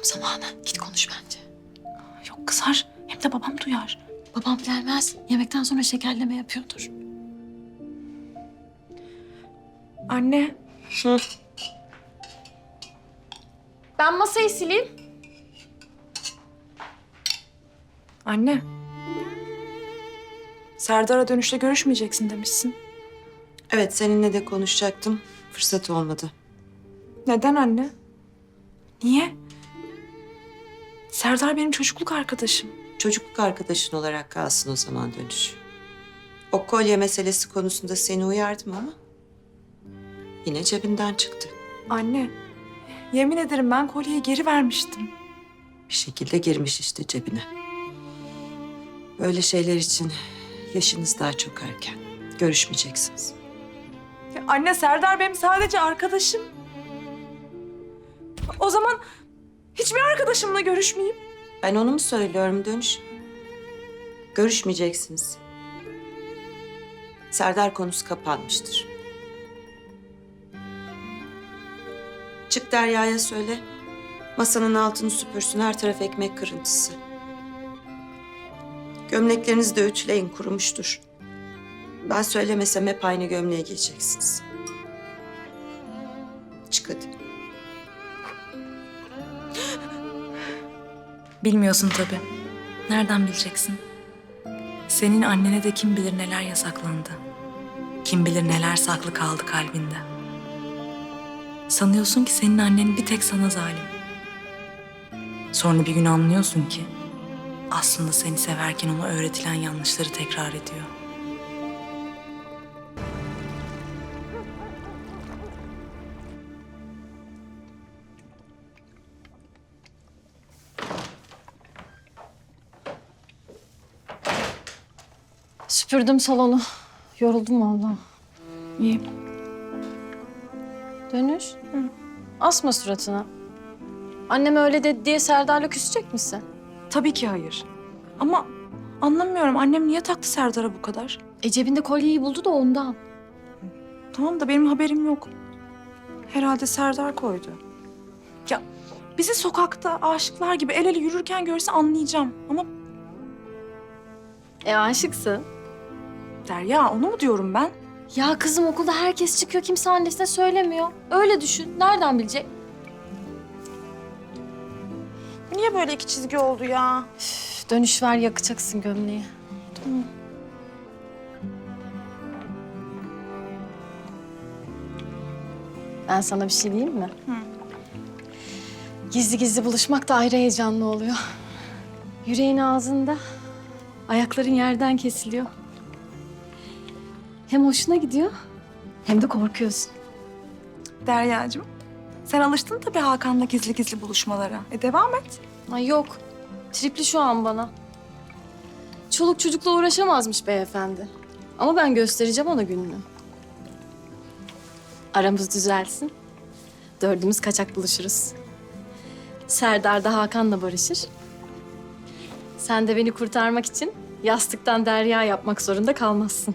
Tam zamanı. Git konuş bence. Yok kızar. Hem de babam duyar. Babam gelmez. Yemekten sonra şekerleme yapıyordur. Anne. Ben masayı sileyim. Anne. Serdar'a dönüşte görüşmeyeceksin demişsin. Evet seninle de konuşacaktım. Fırsat olmadı. Neden anne? Niye? Serdar benim çocukluk arkadaşım. Çocukluk arkadaşın olarak kalsın o zaman dönüş. O kolye meselesi konusunda seni uyardım ama... ...yine cebinden çıktı. Anne. Yemin ederim ben kolyeyi geri vermiştim. Bir şekilde girmiş işte cebine. Böyle şeyler için yaşınız daha çok erken. Görüşmeyeceksiniz. Ya anne Serdar benim sadece arkadaşım. O zaman hiçbir arkadaşımla görüşmeyeyim. Ben onu mu söylüyorum dönüş? Görüşmeyeceksiniz. Serdar konusu kapanmıştır. Çık Derya'ya söyle. Masanın altını süpürsün her taraf ekmek kırıntısı. Gömleklerinizi de ütüleyin kurumuştur. Ben söylemesem hep aynı gömleğe giyeceksiniz. Çık hadi. Bilmiyorsun tabii. Nereden bileceksin? Senin annene de kim bilir neler yasaklandı. Kim bilir neler saklı kaldı kalbinde. Sanıyorsun ki senin annen bir tek sana zalim. Sonra bir gün anlıyorsun ki aslında seni severken ona öğretilen yanlışları tekrar ediyor. Süpürdüm salonu. Yoruldum vallahi. İyi. Dönüş. Asma suratına. Annem öyle dedi diye Serdar'la küsecek misin? Tabii ki hayır. Ama anlamıyorum annem niye taktı Serdar'a bu kadar? E cebinde kolyeyi buldu da ondan. Tamam da benim haberim yok. Herhalde Serdar koydu. Ya bizi sokakta aşıklar gibi el ele yürürken görse anlayacağım. Ama E aşıksın. Derya onu mu diyorum ben? Ya kızım okulda herkes çıkıyor kimse annesine söylemiyor. Öyle düşün. Nereden bilecek? Niye böyle iki çizgi oldu ya? Üf, dönüş ver yakacaksın gömleği. Tamam. Ben sana bir şey diyeyim mi? Gizli gizli buluşmak da ayrı heyecanlı oluyor. Yüreğin ağzında, ayakların yerden kesiliyor. Hem hoşuna gidiyor, hem de korkuyorsun. Derya'cığım. Sen alıştın tabii Hakan'la gizli gizli buluşmalara. E devam et. Ay yok, tripli şu an bana. Çoluk çocukla uğraşamazmış beyefendi. Ama ben göstereceğim ona gününü. Aramız düzelsin. Dördümüz kaçak buluşuruz. Serdar da Hakan'la barışır. Sen de beni kurtarmak için yastıktan derya yapmak zorunda kalmazsın.